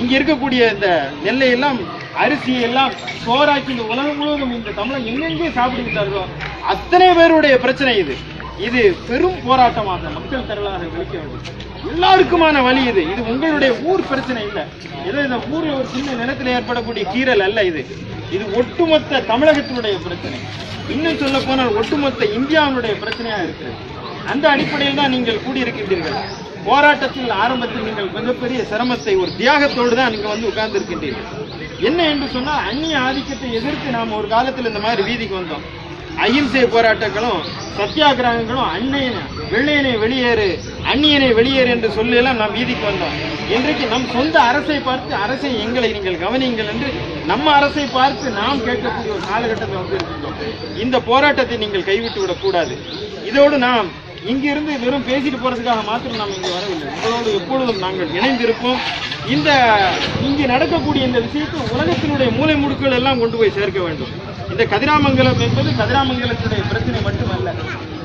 இங்க இருக்கக்கூடிய இந்த நெல்லை எல்லாம் அரிசி எல்லாம் சோறாக்கி இந்த உலகம் முழுவதும் இந்த தமிழன் எங்கெங்கே சாப்பிடுகின்றார்களோ அத்தனை பேருடைய பிரச்சனை இது. இது பெரும் போராட்டமாக மக்கள் திரளாக விழிக்க வேண்டும் எல்லாருக்குமான வழி இது. இது உங்களுடைய ஊர் பிரச்சனை இல்லை. ஏதோ இந்த ஊரில் ஒரு சின்ன நிலத்தில் ஏற்படக்கூடிய கீறல் அல்ல இது. இது ஒட்டுமொத்த தமிழகத்தினுடைய பிரச்சனை. இன்னும் சொல்ல போனால் ஒட்டுமொத்த இந்தியாவினுடைய பிரச்சனையாக இருக்கிறது. அந்த அடிப்படையில் தான் நீங்கள் கூடியிருக்கின்றீர்கள். போராட்டத்தில் ஆரம்பத்தில் நீங்கள் மிகப்பெரிய சிரமத்தை ஒரு தியாகத்தோடு தான் நீங்கள் வந்து உட்கார்ந்துருக்கின்றீர்கள். என்ன என்று சொன்னால் அந்நிய ஆதிக்கத்தை எதிர்த்து நாம் ஒரு காலத்தில் இந்த மாதிரி வீதிக்கு வந்தோம். அகிம்சை போராட்டங்களும் சத்தியாகிரகங்களும் அன்னையனை வெள்ளையனை வெளியேறு அந்நியனை வெளியேறு என்று சொல்லியெல்லாம் நாம் வீதிக்கு வந்தோம். இன்றைக்கு நம் சொந்த அரசை பார்த்து அரசை எங்களை நீங்கள் கவனியுங்கள் என்று நம்ம அரசை பார்த்து நாம் கேட்கக்கூடிய ஒரு காலகட்டத்தில் வந்து இந்த போராட்டத்தை நீங்கள் கைவிட்டு விடக்கூடாது இதோடு நாம் இங்கிருந்து வெறும் பேசிட்டு போறதுக்காக மாத்திரம் நாம் இங்கு வரவில்லை. உங்களோடு எப்பொழுதும் நாங்கள் இணைந்திருப்போம். இந்த இங்கு நடக்கக்கூடிய இந்த விஷயத்தை உலகத்தினுடைய மூலை முடுக்குகள் எல்லாம் கொண்டு போய் சேர்க்க வேண்டும். இந்த கதிராமங்கலம் என்பது கதிராமங்கலத்துடைய பிரச்சனை மட்டுமல்ல.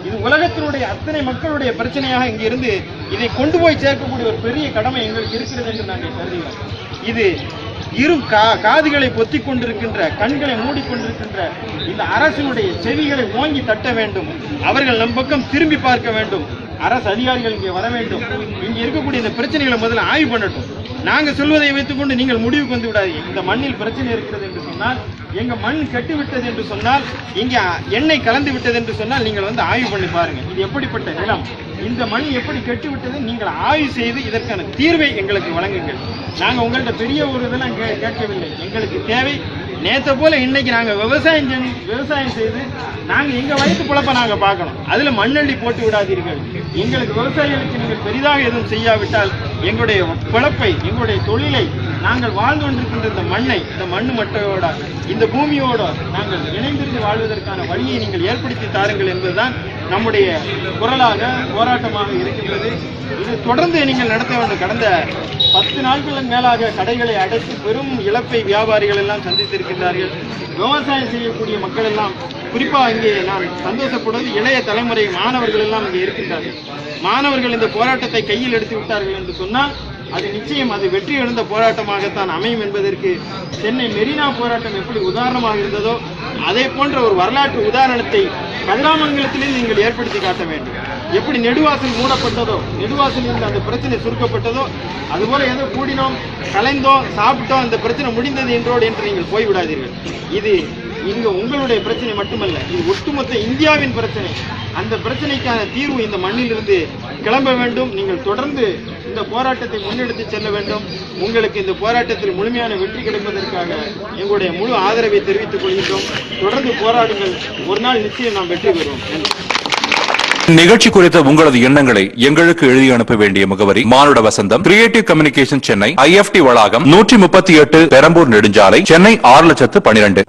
இது உலகத்தினுடைய அத்தனை மக்களுடைய பிரச்சனையாக இங்கிருந்து இதை கொண்டு போய் சேர்க்கக்கூடிய ஒரு பெரிய கடமை எங்களுக்கு இருக்கிறது என்று நாங்கள் கருதுகிறோம். இது இரு கா காதுகளை பொத்திக் கொண்டிருக்கின்ற கண்களை மூடிக்கொண்டிருக்கின்ற இந்த அரசினுடைய செவிகளை ஓங்கி தட்ட வேண்டும். அவர்கள் நம் பக்கம் திரும்பி பார்க்க வேண்டும். அரசு அதிகாரிகள் இங்கே வர வேண்டும். இங்கே இருக்கக்கூடிய இந்த பிரச்சனைகளை முதல்ல ஆய்வு பண்ணட்டும். நாங்கள் சொல்வதை வைத்துக்கொண்டு நீங்கள் முடிவுக்கு வந்து விடாதீங்க. இந்த மண்ணில் பிரச்சனை இருக்கிறது என்று சொன்னால் எங்க மண் கெட்டுவிட்டது என்று சொன்னால் இங்கே எண்ணெய் கலந்து விட்டது என்று சொன்னால் நீங்கள் வந்து ஆய்வு பண்ணி பாருங்க. இது எப்படிப்பட்ட நிலம்? இந்த மண் எப்படி கெட்டு விட்டது நீங்கள் ஆய்வு செய்து இதற்கான தீர்வை எங்களுக்கு வழங்குங்கள். நாங்கள் உங்கள்கிட்ட பெரிய ஒரு இதெல்லாம் கே- கேட்கவில்லை. எங்களுக்கு தேவை நேத்த போல இன்னைக்கு நாங்க விவசாயம் செஞ்சு விவசாயம் செய்து நாங்க எங்க வயிற்று குழப்ப நாங்க பார்க்கணும். அதுல மண்ணள்ளி போட்டு விடாதீர்கள். எங்களுக்கு விவசாயிகளுக்கு நீங்கள் பெரிதாக எதுவும் செய்யாவிட்டால் எங்களுடைய பிழப்பை எங்களுடைய தொழிலை நாங்கள் வாழ்ந்து கொண்டிருக்கின்ற இந்த மண்ணை இந்த மண் மட்டையோட இந்த பூமியோட நாங்கள் இணைந்திருந்து வாழ்வதற்கான வழியை நீங்கள் ஏற்படுத்தி தாருங்கள் என்பதுதான் நம்முடைய குரலாக போராட்டமாக இருக்கின்றது. இது தொடர்ந்து நீங்கள் நடத்த வேண்டும் கடந்த பத்து நாட்களுக்கு மேலாக கடைகளை அடைத்து பெரும் இழப்பை வியாபாரிகள் எல்லாம் சந்தித்திருக்கின்றார்கள். விவசாயம் செய்யக்கூடிய மக்கள் எல்லாம் குறிப்பாக இங்கே நான் சந்தோஷப்படுவது இளைய தலைமுறை மாணவர்கள் எல்லாம் இங்கே இருக்கின்றார்கள். மாணவர்கள் இந்த போராட்டத்தை கையில் எடுத்து விட்டார்கள் என்று சொன்னால் அது நிச்சயம் அது வெற்றி எழுந்த போராட்டமாகத்தான் அமையும் என்பதற்கு சென்னை மெரினா போராட்டம் எப்படி உதாரணமாக இருந்ததோ அதே போன்ற ஒரு வரலாற்று உதாரணத்தை கதிராமங்கலத்திலே நீங்கள் ஏற்படுத்தி காட்ட வேண்டும். எப்படி நெடுவாசல் மூடப்பட்டதோ நெடுவாசல் இருந்த அந்த பிரச்சனை சுருக்கப்பட்டதோ அதுபோல ஏதோ கூடினோம் கலைந்தோம் சாப்பிட்டோம் அந்த பிரச்சனை முடிந்தது என்றோடு என்று நீங்கள் போய்விடாதீர்கள். இது இங்க உங்களுடைய பிரச்சனை மட்டுமல்ல இது ஒட்டுமொத்த இந்தியாவின் பிரச்சனை. அந்த பிரச்சனைக்கான தீர்வு இந்த மண்ணிலிருந்து கிளம்ப வேண்டும். நீங்கள் தொடர்ந்து இந்த போராட்டத்தை முன்னெடுத்து செல்ல வேண்டும். உங்களுக்கு இந்த போராட்டத்தில் முழுமையான வெற்றி கிடைப்பதற்காக எங்களுடைய முழு ஆதரவை தெரிவித்துக் கொள்கின்றோம். தொடர்ந்து போராடுங்கள். ஒரு நாள் நிச்சயம் நாம் வெற்றி பெறுவோம். நன்றி. நிகழ்ச்சி குறித்த உங்களது எண்ணங்களை எங்களுக்கு எழுதி அனுப்ப வேண்டிய முகவரி Manuda Vasantham creative communication Chennai IFT வளாகம் நூற்றி முப்பத்தி எட்டு பெரம்பூர் நெடுஞ்சாலை சென்னை ஆறு லட்சத்து பனிரெண்டு